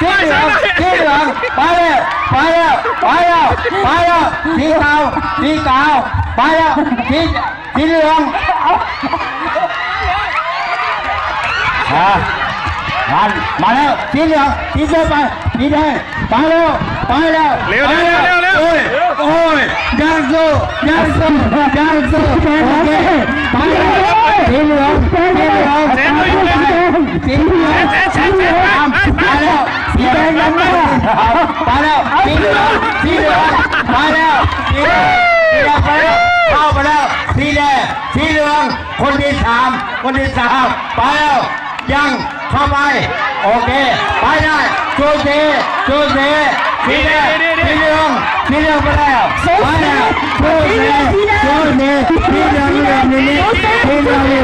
สีเหลืองสีเหลือไปแล้วไปแล้วไปแล้วไปแล้วสีขาวสีขาไปแล้วสีสีเหลืองอ่ามามาแล้วสีเหลืองสีเสื้อไปสีแดงไปแล้วไปแล้วเร็วเร็วเร็วเร็วโอ้ยโอ้ยยังสู้ยังสู้ยังสู้โอเคไปแล้วสีเหลืองสีเหลือง แสนด้วยแสน สีเหลือง แสนแสนแสน ตามไปแล้วสีแดงยังไม่ไปแล้วสีเหลืองสีเหลืองไปแล้วสีแดงสีแดงไปแล้วเข้าไปแล้วสีแดงสีเหลืองคนที่สามคนที่สามไปแล้วยังเข้าไปโอเคไปได้ชูสีชูสีสีแดงสีเหลืองสีเหลืองไปแล้วไปแล้วชูสีชูสีสีเหลืองเหลืองนี่เหลืองเหลืองนี่สีเหลืองเหลืองเหลือง